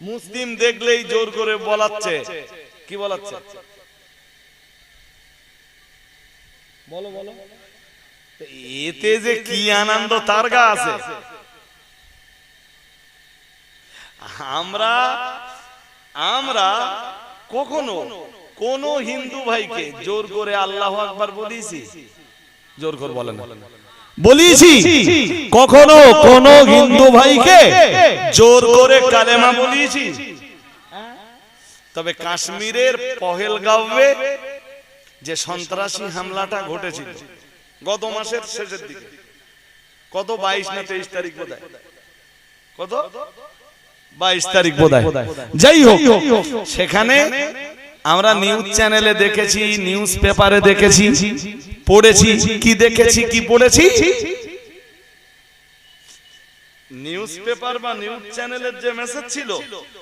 মুসলিম দেখলেই জোর করে বলাচ্ছে। কি বলাচ্ছে? বলো বলো। এতে যে কি আনন্দ, তার গা আছে। আমরা আমরা কখনো কোন হিন্দু ভাইকে জোর করে আল্লাহ আকবার বলিছি জোর করে বলেন বলিছি কখনো কোন হিন্দু ভাইকে জোর করে কালেমা বলিয়েছি। তবে কাশ্মীরের পহেলগাঁওয়ে যে সন্ত্রাসী হামলাটা ঘটেছিল, গত মাসের শেষের দিকে, কত বাইশ না তেইশ তারিখ বোধ কত? বাইশ তারিখ বোধ যাই হোক, সেখানে আমরা নিউজ চ্যানেলে দেখেছি নিউজ পেপারে দেখেছি পড়েছি কি দেখেছি কি পড়েছি? নিউজ পেপার বা নিউজ চ্যানেলের যে মেসেজ ছিল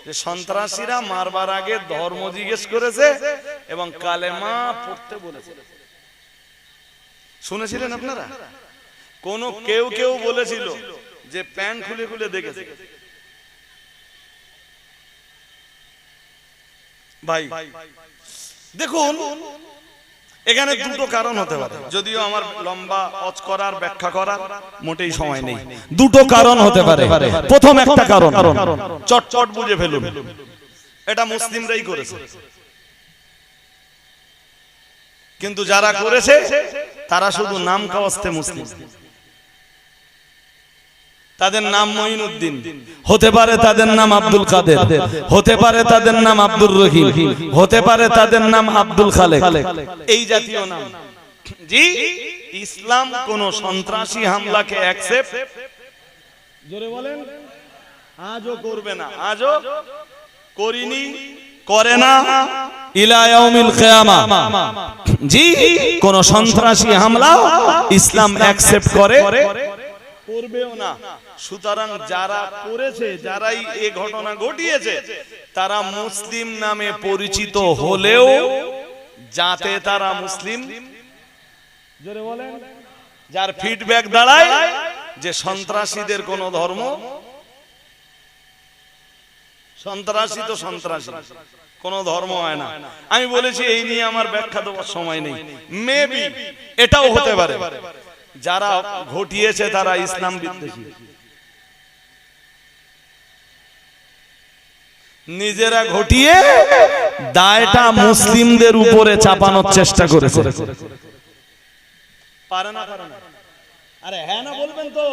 যে সন্ত্রাসীরা মারবার আগে ধর্ম জিজ্ঞেস করেছে এবং কালেমা পড়তে বলেছে। শুনেছিলেন আপনারা? কোন কেউ কেউ বলেছিল যে প্যান্ট খুলে খুলে দেখেছে। ভাই, দেখুন, এখানে দুটো কারণ হতে পারে। যদিও আমার লম্বা অচ করার ব্যাখ্যা করার মোটেই সময় নেই। দুটো কারণ হতে পারে। প্রথম একটা কারণ চটচট বুঝে ফেলুন। এটা মুসলিমরাই করেছে। কিন্তু যারা করেছে, তারা শুধু নাম কাওয়াস্তে মুসলিম। তাদের নাম মঈনুদ্দিন। হতে পারে তাদের নাম আব্দুল কাদের। হতে পারে তাদের নাম আব্দুর রহিম। হতে পারে তাদের নাম আব্দুল খালেক। এই জাতীয় নাম। জি ইসলাম কোন সন্ত্রাসী হামলাকে অ্যাকসেপ্ট জোরে বলেন। আজও করবে না। আজও করিনি করে না। ইলা ইয়াউমিল কিয়ামা। জি কোন সন্ত্রাসী হামলা ইসলাম অ্যাকসেপ্ট করে? করবেও না। সুতরাং যারা করেছে যারাই এ ঘটনা ঘটিয়েছে তারা মুসলিম নামে পরিচিত হলেও যাতে তারা মুসলিম যার ফিডব্যাক দাঁড়ায় যে সন্ত্রাসীদের কোন ধর্ম সন্ত্রাসী তো সন্ত্রাসী কোন ধর্ম হয় না। আমি বলেছি এই নিয়ে আমার ব্যাখ্যা দেওয়ার সময় নেই। মেবি এটাও হতে পারে। যারা ঘটিয়েছে তারা ইসলাম বিদ্বেষী। নিজেরা ঘটিয়ে দায়টা মুসলিমদের উপরে চাপানোর চেষ্টা করেছে। পারে না পারে না। আরে হ্যাঁ না বলবেন তো।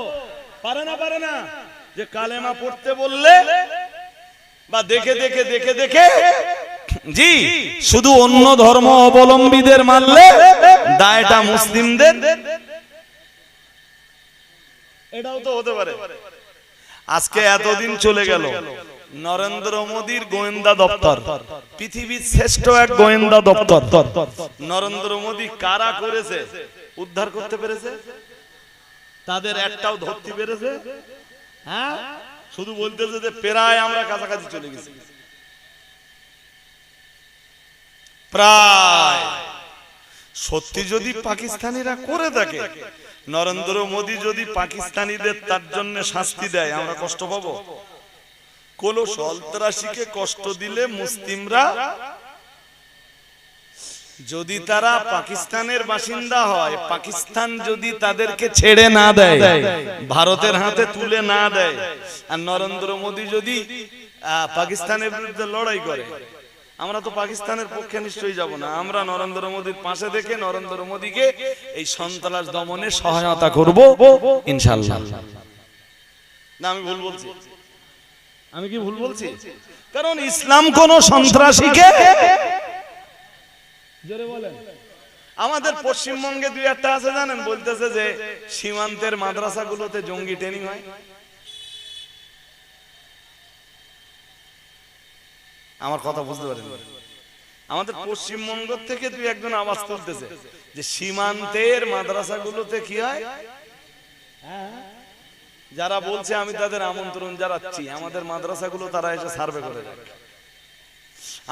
পারে না পারে না। যে কালেমা পড়তে বললে বা দেখে দেখে দেখে দেখে জি শুধু অন্য ধর্ম অবলম্বীদের মানলে দায়টা মুসলিমদের। এটাও তো হতে পারে। আজকে এতদিন চলে গেল। নরেন্দ্র মোদীর গোয়েন্দা দপ্তর। পৃথিবীর শ্রেষ্ঠ এক গোয়েন্দা দপ্তর। নরেন্দ্র মোদী কারা করেছে? উদ্ধার করতে পেরেছে? তাদের একটাও ধরতে পেরেছে? হ্যাঁ? শুধু বলতেছে যে প্রায় আমরা কাছাকাছি চলে গেছি। প্রায়। সত্যি যদি পাকিস্তানিরা করে থাকে নরেন্দ্র মোদী যদি পাকিস্তানিদের তার জন্য শাস্তি দেয় আমরা কষ্ট পাবো। কোন সন্ত্রাসীকে কষ্ট দিলে মুসলিমরা, যদি তারা পাকিস্তানের বাসিন্দা হয়, পাকিস্তান যদি তাদেরকে ছেড়ে না দেয়, ভারতের হাতে তুলে না দেয়, আর নরেন্দ্র মোদী যদি পাকিস্তানের বিরুদ্ধে লড়াই করে, আমরা তো পাকিস্তানের পক্ষে নিশ্চয়ই যাব না। আমরা নরেন্দ্র মোদীর পাশে দেখে নরেন্দ্র মোদীকে এই সন্ত্রাস দমনে সহায়তা করব ইনশাল্লাহ না, আমি ভুল বলছি। আমি কি ভুল বলছি? কারণ ইসলাম কোন সন্ত্রাসীকে জোরে বলেন। আমাদের পশ্চিমবঙ্গে দুই একটা আছে জানেন বলতেছে যে সীমান্তের মাদ্রাসাগুলোতে জঙ্গি ট্রেনিং হয়। আমার কথা বুঝতে পারেন আমাদের পশ্চিমবঙ্গ থেকে দুই একজন আওয়াজ তুলতেছে যে সীমান্তের মাদ্রাসাগুলোতে কি হয়। যারা বলছে আমি তাদের আমন্ত্রণ জানাচ্ছি। আমাদের মাদ্রাসাগুলো তারা এসে সার্ভে করে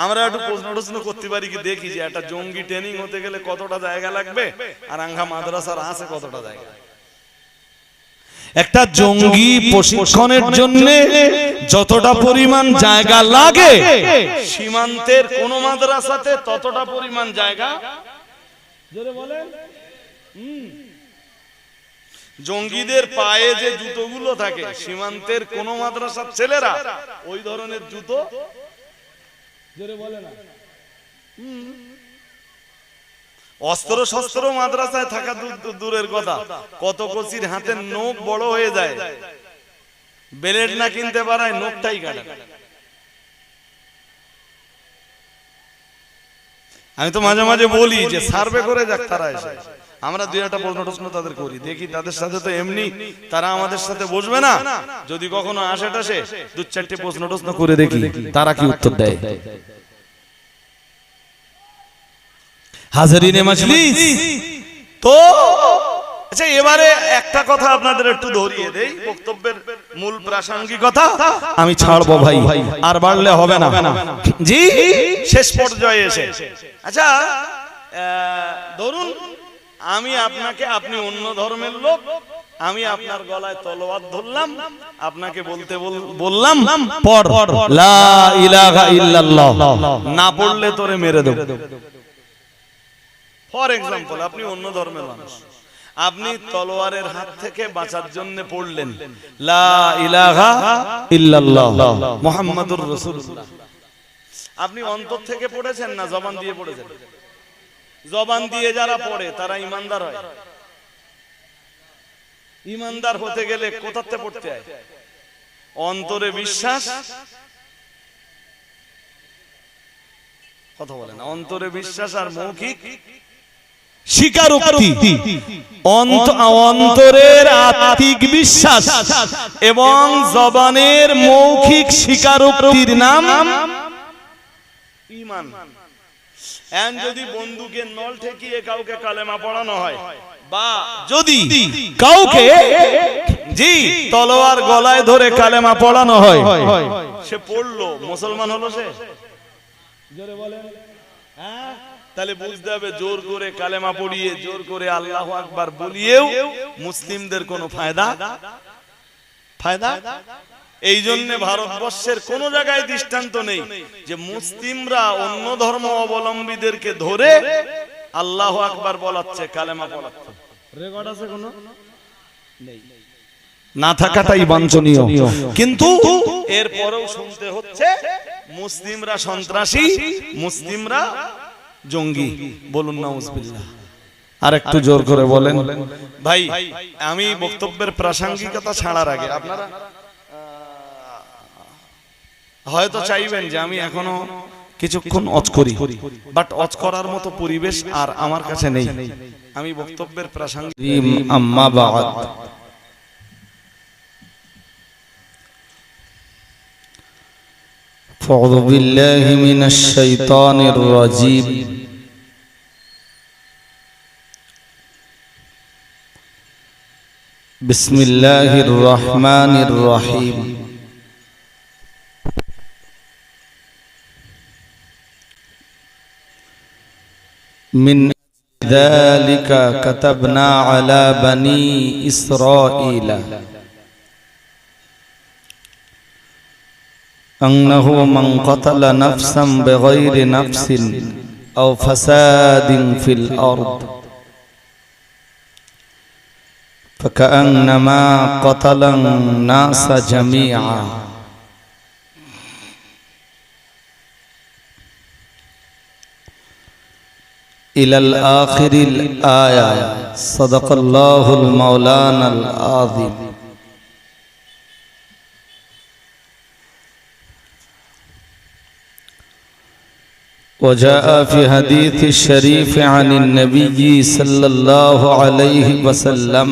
আমরা একটু প্রশ্ন টশ্ন করতে পারি কি দেখি যে একটা জঙ্গি ট্রেনিং হতে গেলে কতটা জায়গা লাগবে আর আঙ্গা মাদ্রাসার আছে কতটা জায়গা। একটা জঙ্গি প্রশিক্ষণের জন্য যতটা পরিমাণ জায়গা লাগে সীমান্তের কোন মাদ্রাসাতে ততটা পরিমাণ জায়গা। জঙ্গিদের পায়ে যে জুতোগুলো থাকে, সীমান্তের কোন মাদ্রাসার ছেলেরা, ওই ধরনের জুতো অস্ত্র শস্ত্র মাদ্রাসায় থাকা দূর- দূর- দূরের কথা, কত কচির হাতের নখ বড় হয়ে যায়। বেলেট না কিনতে পারায় নখটাই কাটা। আমি তো মাঝে মাঝে বলি যে সার্ভে করে যাক তারা এসে। আমরা দুই একটা প্রশ্ন টশ্ন তাদের করি। দেখি তাদের সাথে তো এমনি তারা আমাদের সাথে বসবে না। যদি কখনো আসে টাসে দু চারটে প্রশ্ন টশ্ন করে দেখি তারা কি উত্তর দেয়। হাজারিনে মাজলিস? তো আচ্ছা এবারে একটা কথা আপনাদের একটু ধরিয়ে দেই। বক্তব্যের মূল প্রাসঙ্গিকতা আমি ছাড়বো ভাই, আর বাড়লে হবে না। জি, শেষ পর্যায়ে এসে। আচ্ছা ধরুন, আমি আপনাকে, আপনি অন্য ধর্মের লোক, আমি আপনার গলায় তলোয়ার ধরলাম, আপনাকে বলতে বললাম না পড়লে তোরে মেরে দেব। ফর এক্সাম্পল আপনি অন্য ধর্মের মানুষ। আপনি তলোয়ারের হাত থেকে বাঁচার জন্য পড়লেন। আপনি অন্তর থেকে পড়েছেন না জবান দিয়ে পড়েছেন? জবান দিয়ে যারা পড়ে, তারা ইমানদার হয়। ইমানদার হতে গেলে কোথাতে পড়তে হয়? অন্তরে বিশ্বাস? কথা বলেন অন্তরে বিশ্বাস আর মৌখিক স্বীকারোক্তি। অন্ত- অন্তরের আত্মিক বিশ্বাস এবং জবানের মৌখিক স্বীকারোক্তির নাম ইমান। যদি বন্দুকের নল ঠেকিয়ে কাউকে কালেমা পড়ানো হয় বা যদি কাউকে জি তলোয়ার গলায় ধরে কালেমা পড়ানো হয় সে পড়ল মুসলমান হলো সে? হ্যাঁ? তাহলে বুঝতে হবে জোর করে কালেমা পড়িয়ে জোর করে আল্লাহ আকবার বলিয়েও মুসলিমদের কোনো ফায়দা? ফায়দা? এই জন্য ভারতবর্ষের কোন জায়গায় দৃষ্টান্ত নেই যে মুসলিমরা অন্য ধর্ম অবলম্বীদেরকে ধরে আল্লাহ আকবার বলাচ্ছে কালেমা বলাচ্ছে। রেকর্ড আছে কোনো? না থাকাটাই বাঞ্ছনীয়। কিন্তু এরপরেও শুনতে হচ্ছে মুসলিমরা সন্ত্রাসী মুসলিমরা জঙ্গি বলুন না আর একটু জোর করে বলেন ভাই আমি বক্তব্যের প্রাসঙ্গিকতা ছাড়ার আগে আপনারা আহ, হয়তো চাইবেন যে আমি এখনো কিছুক্ষণ অচ করি বাট অচ করার মতো পরিবেশ আর আমার কাছে নেই আমি বক্তব্যের প্রাসঙ্গিক আম্মা বাদ فاعوذ بالله من الشيطان الرجيم بسم الله الرحمن الرحيم. من ذلك كتبنا على بني إسرائيل أنه من قتل نفسا بغير نفس أو فساد في الأرض. فكأنما قتل الناس جميعا. إلى الآخر الآية. صدق الله المولانا العظيم. وجاء في حديث الشريف عن النبي صلى الله عليه وسلم.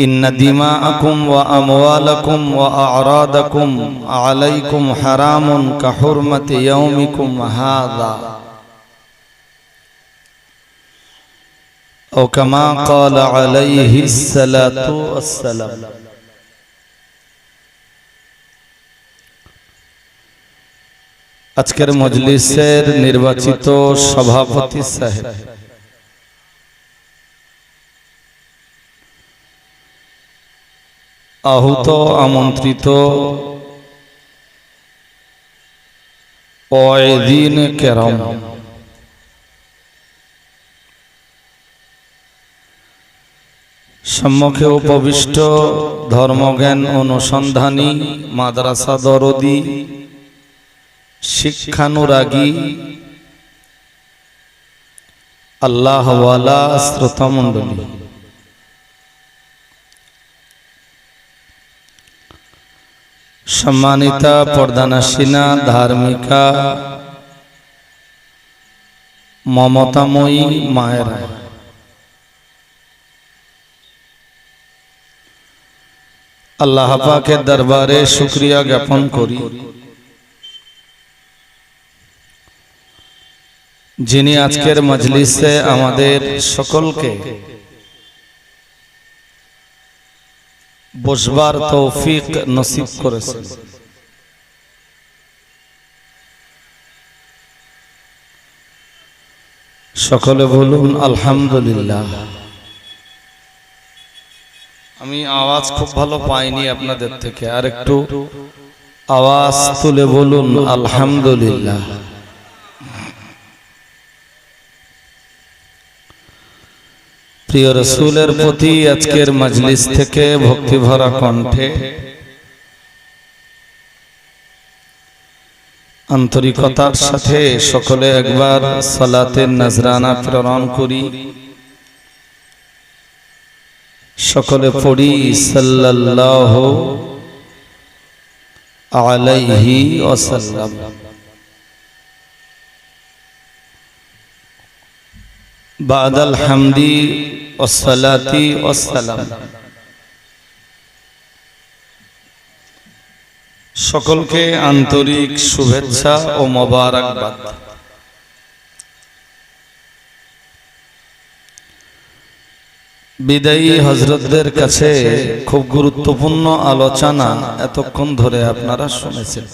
إن دماءكم وأموالكم وأعراضكم عليكم حرام كحرمة يومكم هذا. أو كما قال عليه الصلاة والسلام. আজকের মজলিসের নির্বাচিত সভাপতি সাহেব। আহুত আমন্ত্রিত ওয়েদিন কেরম। সম্মুখে উপবিষ্ট ধর্মজ্ঞান অনুসন্ধানী মাদ্রাসা দরদি শিক্ষানুরাগী আল্লাহওয়ালা শ্রোতা মণ্ডলী সম্মানিতা পর্দানাসীনা ধার্মিকা, মমতাময়ী মায়েরা। আল্লাহ পাকের দরবারে শুক্রিয়া জ্ঞাপন করি। যিনি আজকের মজলিসে আমাদের সকলকে বসবার তৌফিক নসিব করেছেন। সকলে বলুন আলহামদুলিল্লাহ। আমি আওয়াজ খুব ভালো পাইনি আপনাদের থেকে। আর একটু আওয়াজ তুলে বলুন আলহামদুলিল্লাহ। প্রিয় রসুলের প্রতি আজকের মজলিস থেকে ভক্তিভরা কণ্ঠে আন্তরিকতার সাথে সকলে একবার সালাতের নজরানা প্রেরণ করি। সকলে পড়ি সাল্লাহ আলাইহি ওসাল্লাম বাদাল হামদি والصلاة والسلام সকলকে আন্তরিক শুভেচ্ছা ও মোবারকবাদ বিদায়ী হজরতদের কাছে খুব গুরুত্বপূর্ণ আলোচনা এতক্ষণ ধরে আপনারা শুনেছেন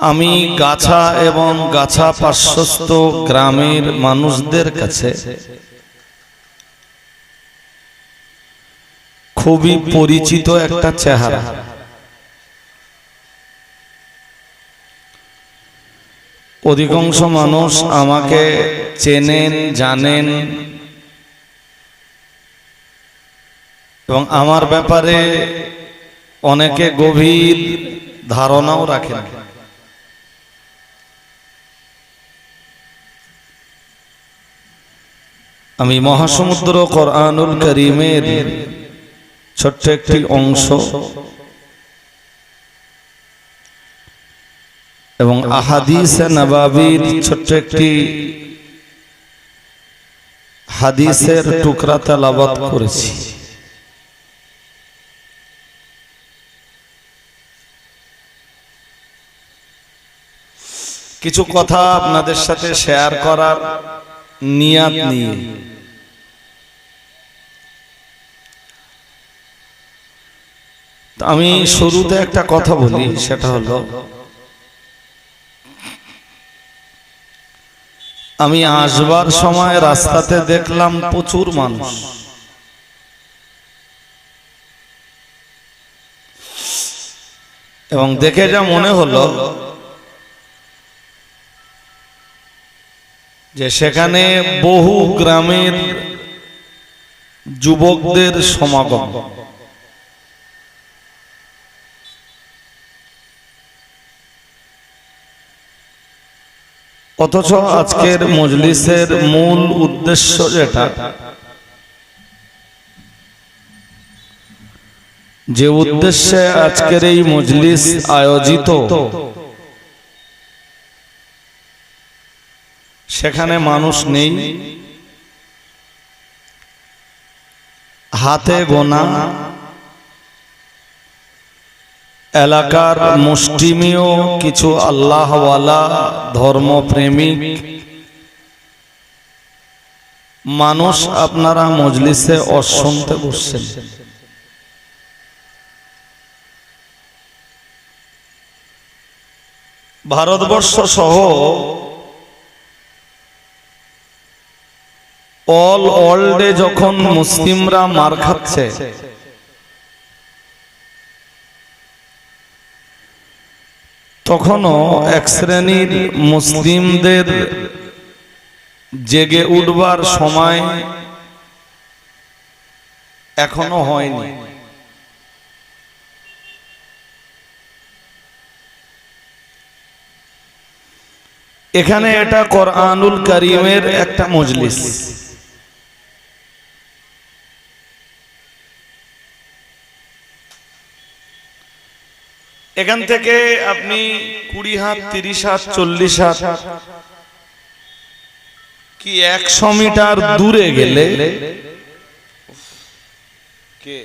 আমি গাছা এবং গাছা পার্শ্বস্থ গ্রামের মানুষদের কাছে খুবই পরিচিত একটা চেহারা। অধিকাংশ মানুষ আমাকে চেনেন, জানেন এবং আমার ব্যাপারে অনেকে গভীর ধারণাও রাখেন। আমি মহাসমুদ্র কোরআনুল করিমের ছোট্ট একটি অংশ এবং আহাদিসে নবাবির ছোট্ট একটি হাদিসের টুকরা তেলাবাত করেছি। কিছু কথা আপনাদের সাথে শেয়ার করার নিয়াত নিয়ে আমি শুরুতে একটা কথা বলি সেটা হলো আমি আসবার সময় রাস্তাতে দেখলাম প্রচুর মানুষ। এবং দেখে যা মনে হলো যে সেখানে বহু গ্রামের যুবকদের সমাগম। অথচ আজকের মজলিসের মূল উদ্দেশ্য যেটা, যে উদ্দেশ্যে আজকের এই মজলিস আয়োজিত সেখানে মানুষ নেই। হাতে গোনা। এলাকার মুষ্টিমীয় কিছু আল্লাহওয়ালা ধর্মপ্রেমিক। মানুষ আপনারা মজলিসে অশুনতে বসছেন। ভারতবর্ষ সহ অল ওয়ার্ল্ডে যখন মুসলিমরা মার খাচ্ছে। তখনও এক শ্রেণির মুসলিমদের জেগে উঠবার সময় এখনও হয়নি। এখানে এটা কোরআনুল করিমের একটা মজলিস। এখান থেকে আপনি কুড়ি হাত তিরিশ হাত চল্লিশ হাত। কি একশো মিটার দূরে গেলে? কে?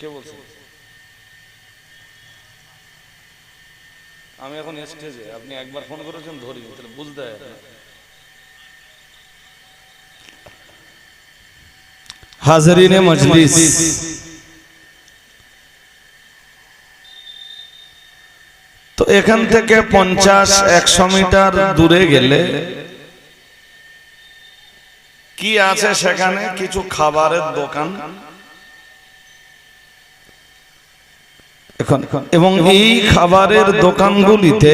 কে বলছেন আমি এখন স্টেজে আপনি একবার ফোন করেছেন ধরি তাহলে বুঝতে। হাজরিনে মজলিস। এখান থেকে পঞ্চাশ একশো মিটার দূরে গেলে কি আছে সেখানে? কিছু খাবারের দোকান। এখন এবং এই খাবারের দোকানগুলিতে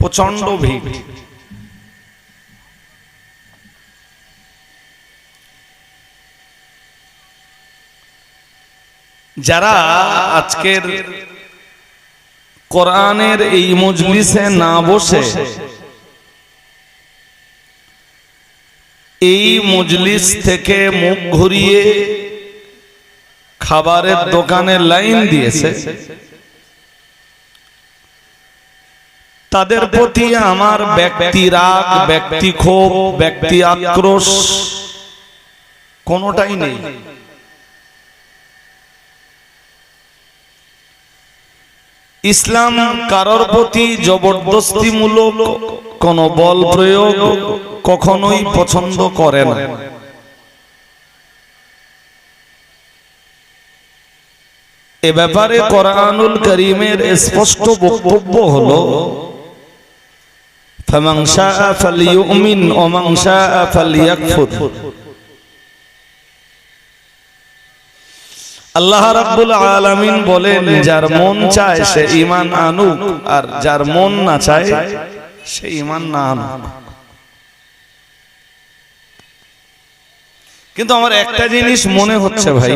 প্রচণ্ড ভিড়। যারা আজকের কোরআনের এই মজলিসে না বসে, এই মজলিস থেকে মুখ ঘুরিয়ে খাবারের দোকানে লাইন দিয়েছে। তাদের প্রতি আমার ব্যক্তি রাগ, ব্যক্তি ক্ষোভ, ব্যক্তি আক্রোশ কোনোটাই নেই। ইসলাম কারোর প্রতি জবরদস্তিমূলক কোন বল প্রয়োগ কখনোই পছন্দ করে না। এ ব্যাপারে কোরআনুল করিমের স্পষ্ট বক্তব্য হল ফমাংসা ফালিউমিন অমাংসা ফালিয়া ফালিয়াকফুর। আল্লাহ রাব্বুল আলামিন বলেন যার মন চায় সে ঈমান আনুক আর যার মন না চায় সে ঈমান না আনুক। কিন্তু আমার একটা জিনিস মনে হচ্ছে ভাই।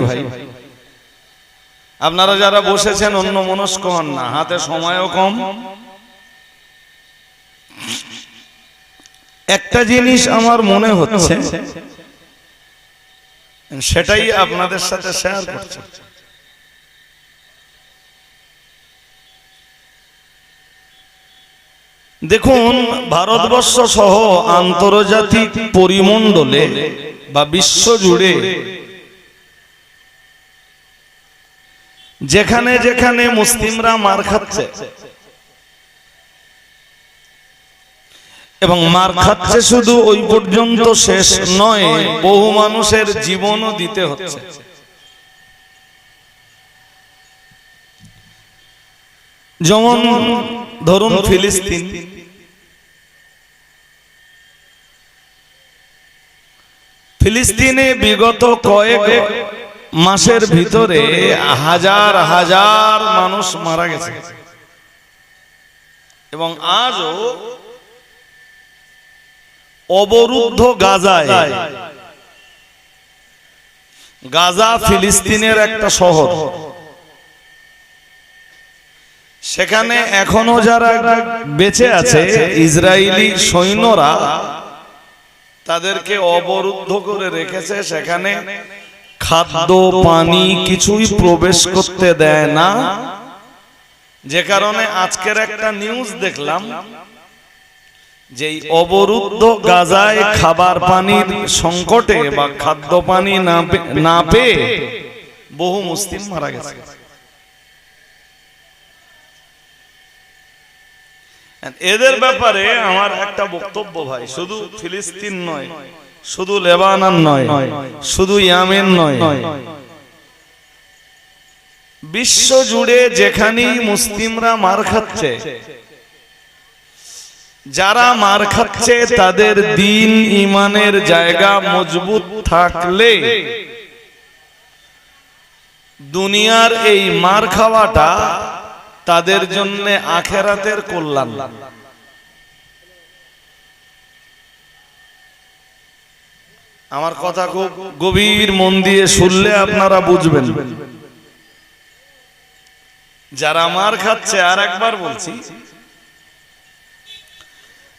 আপনারা যারা বসেছেন অন্য মনস্ক হন না হাতে সময়ও কম। একটা জিনিস আমার মনে হচ্ছে সেটাই আপনাদের সাথে শেয়ার করছে। দেখুন ভারতবর্ষ সহ আন্তর্জাতিক পরিমণ্ডলে বা বিশ্ব জুড়ে যেখানে যেখানে মুসলিমরা মার খাচ্ছে এবং মার খাচ্ছে শুধু ওই পর্যন্ত শেষ নয়, বহু মানুষের জীবনও দিতে হচ্ছে। যেমন ধরুন ফিলিস্তিন, ফিলিস্তিনে বিগত কয়েক মাসের ভিতরে হাজার হাজার মানুষ মারা গেছে। এবং আজও অবরুদ্ধ গাজায়। গাজা ফিলিস্তিনের একটা শহর। সেখানে এখনও যারা বেঁচে আছে, ইসরায়েলি সৈন্যরা, তাদেরকে অবরুদ্ধ করে রেখেছে। সেখানে খাদ্য, পানি কিছুই প্রবেশ করতে দেয় না। যে কারণে আজকের একটা নিউজ দেখলাম। যে এই অবরুদ্ধ গাজায় খাবার পানির সংকটে বা খাদ্য পানি না না পেয়ে বহু মুসলিম মারা গেছে। এদের ব্যাপারে আমার একটা বক্তব্য ভাই শুধু ফিলিস্তিন নয় শুধু লেবানন নয় শুধু ইয়ামেন নয়। বিশ্ব জুড়ে যেখানেই মুসলিমরা মার খাচ্ছে যারা মার খাচ্ছে, তাদের দিন ইমানের জায়গা মজবুত থাকলে দুনিয়ার এই মার খাওয়াটা তাদের জন্য আখেরাতের কল্যাণ। আমার কথা খুব গভীর মন দিয়ে শুনলে আপনারা বুঝবেন। যারা মার খাচ্ছে, আর একবার বলছি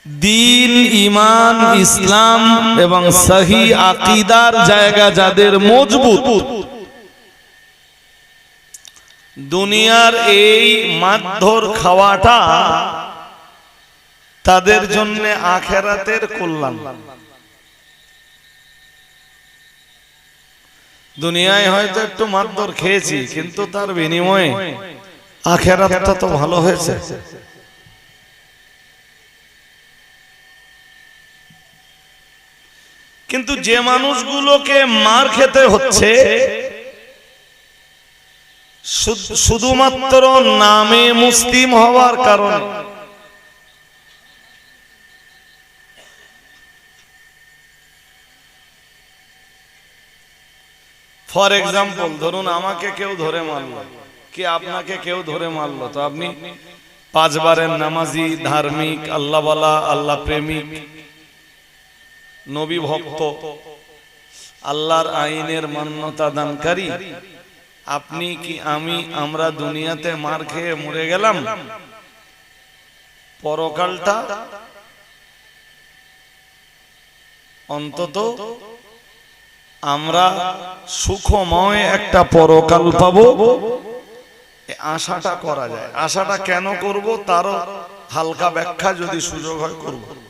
দিন ইমান ইসলাম এবং সহি আকিদার জায়গা যাদের মজবুত। দুনিয়ার এই মারধর খাওয়াটা তাদের জন্য আখেরাতের কল্যাণ। দুনিয়ায় হয়তো একটু মারধর খেয়েছি, কিন্তু তার বিনিময়ে আখেরাতটা তো ভালো হয়েছে। কিন্তু যে মানুষগুলোকে মার খেতে হচ্ছে শুধুমাত্র নামে মুসলিম হওয়ার কারণে। ফর এক্সাম্পল ধরুন আমাকে কেউ ধরে মারলো। কি আপনাকে কেউ ধরে মারলো? তো আপনি পাঁচবারের নামাজি ধার্মিক আল্লাহওয়ালা আল্লাহ প্রেমিক। নবী ভক্ত। আল্লাহর আইনের মান্যতা দানকারী। আপনি কি আমি আমরা দুনিয়াতে মার খেয়ে মরে গেলাম? পরকালটা অন্তত আমরা সুখময় একটা পরকাল পাবো। আশাটা করা যায়। আশাটা কেন করব? তারও হালকা ব্যাখ্যা যদি সুযোগ হয় করব।